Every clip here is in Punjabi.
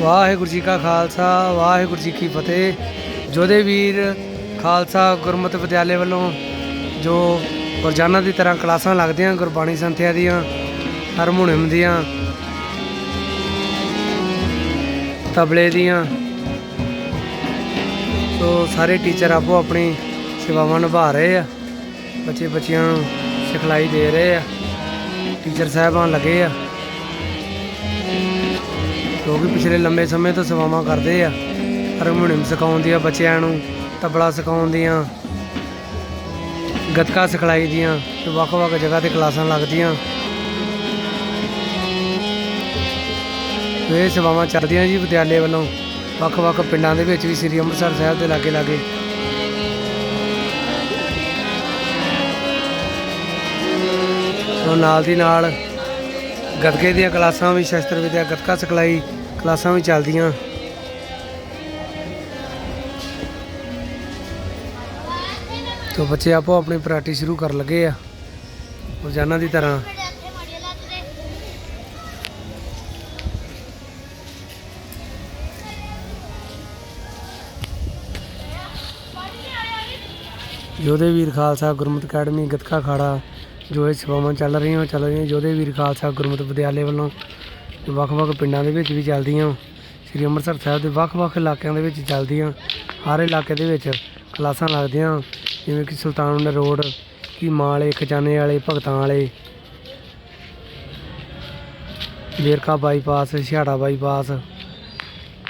ਵਾਹਿਗੁਰੂ ਜੀ ਕਾ ਖਾਲਸਾ, ਵਾਹਿਗੁਰੂ ਜੀ ਕੀ ਫਤਿਹ। ਜੋਧੇ ਵੀਰ ਖਾਲਸਾ ਗੁਰਮਤਿ ਵਿਦਿਆਲੇ ਵੱਲੋਂ ਜੋ ਰੋਜ਼ਾਨਾ ਦੀ ਤਰ੍ਹਾਂ ਕਲਾਸਾਂ ਲੱਗਦੀਆਂ, ਗੁਰਬਾਣੀ ਸੰਥਿਆ ਦੀਆਂ, ਹਾਰਮੋਨੀਅਮ ਦੀਆਂ, ਤਬਲੇ ਦੀਆਂ, ਸੋ ਸਾਰੇ ਟੀਚਰ ਆਪੋ ਆਪਣੀ ਸੇਵਾਵਾਂ ਨਿਭਾ ਰਹੇ ਆ। ਬੱਚੇ ਬੱਚਿਆਂ ਨੂੰ ਸਿਖਲਾਈ ਦੇ ਰਹੇ ਆ। ਟੀਚਰ ਸਾਹਿਬਾਨ ਲੱਗੇ ਆ। ਕਿਉਂਕਿ ਪਿਛਲੇ ਲੰਬੇ ਸਮੇਂ ਤੋਂ ਸੇਵਾਵਾਂ ਕਰਦੇ ਆ। ਹਰਮੋਨੀਅਮ ਸਿਖਾਉਣ ਦੀਆਂ ਬੱਚਿਆਂ ਨੂੰ, ਤਬਲਾ ਸਿਖਾਉਂਦੀਆਂ ਗੱਤਕਾ ਸਿਖਲਾਈ ਦੀਆਂ ਤੇ ਵੱਖ-ਵੱਖ ਜਗ੍ਹਾ ਤੇ ਕਲਾਸਾਂ ਲੱਗਦੀਆਂ। ਇਹ ਸੇਵਾਵਾਂ ਚੱਲਦੀਆਂ ਜੀ ਵਿਦਿਆਲੇ ਵੱਲੋਂ। ਵੱਖ-ਵੱਖ ਪਿੰਡਾਂ ਦੇ ਵਿੱਚ ਵੀ ਸ੍ਰੀ ਅੰਮ੍ਰਿਤਸਰ ਸਾਹਿਬ ਦੇ ਲਾਗੇ ਲਾਗੇ। ਨਾਲ ਦੀ ਨਾਲ ਗੱਤਕੇ ਦੀਆਂ ਕਲਾਸਾਂ ਵੀ, ਸ਼ਸਤਰ ਵਿਦਿਆ ਗੱਤਕਾ ਸਿਖਲਾਈ, ਕਲਾਸਾਂ ਵੀ ਚੱਲਦੀਆਂ। ਤੋ ਬੱਚੇ ਆਪੋ ਆਪਣੀ ਪ੍ਰੈਕਟਿਸ ਸ਼ੁਰੂ ਕਰਨ ਲੱਗੇ ਆ, ਰੋਜ਼ਾਨਾ ਦੀ ਤਰ੍ਹਾਂ। ਯੋਧੇ ਵੀਰ ਖਾਲਸਾ ਗੁਰਮਤਿ ਅਕੈਡਮੀ, ਗੱਤਕਾ ਖਾੜਾ ਜੋ ਇਹ ਸੇਵਾਵਾਂ ਚੱਲ ਰਹੀਆਂ ਚੱਲ ਰਹੀਆਂ ਯੋਧੇ ਵੀਰ ਖਾਲਸਾ ਗੁਰਮਤਿ ਵਿਦਿਆਲੇ ਵੱਲੋਂ ਵੱਖ-ਵੱਖ ਪਿੰਡਾਂ ਦੇ ਵਿੱਚ ਵੀ ਚੱਲਦੀਆਂ। ਸ੍ਰੀ ਅੰਮ੍ਰਿਤਸਰ ਸਾਹਿਬ ਦੇ ਵੱਖ-ਵੱਖ ਇਲਾਕਿਆਂ ਦੇ ਵਿੱਚ ਚੱਲਦੀਆਂ। ਹਰ ਇਲਾਕੇ ਦੇ ਵਿੱਚ ਕਲਾਸਾਂ ਲੱਗਦੀਆਂ। ਜਿਵੇਂ ਕਿ ਸੁਲਤਾਨਪੁਰ ਰੋਡ, ਕੀ ਮਾਲੇ ਖਜ਼ਾਨੇ ਵਾਲੇ, ਭਗਤਾਂ ਵਾਲੇ। Verka bypass Chheharta bypass,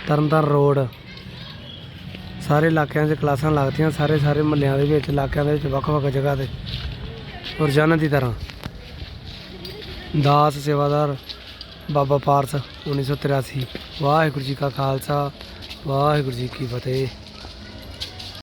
Tarn Taran road. ਸਾਰੇ ਇਲਾਕਿਆਂ 'ਚ ਕਲਾਸਾਂ ਲੱਗਦੀਆਂ। ਸਾਰੇ ਸਾਰੇ ਮਹੱਲਿਆਂ ਦੇ ਵਿੱਚ, ਇਲਾਕਿਆਂ ਦੇ ਵਿੱਚ, ਵੱਖ-ਵੱਖ ਜਗ੍ਹਾ ਤੇ। ਰੋਜ਼ਾਨਾ ਦੀ ਤਰ੍ਹਾਂ। ਦਾਸ, ਸੇਵਾਦਾਰ, ਬਾਬਾ ਪਾਰਸ 1983 ਵਾਹਿਗੁਰੂ ਜੀ ਕਾ ਖਾਲਸਾ, ਵਾਹਿਗੁਰੂ ਜੀ ਕੀ ਫਤਿਹ।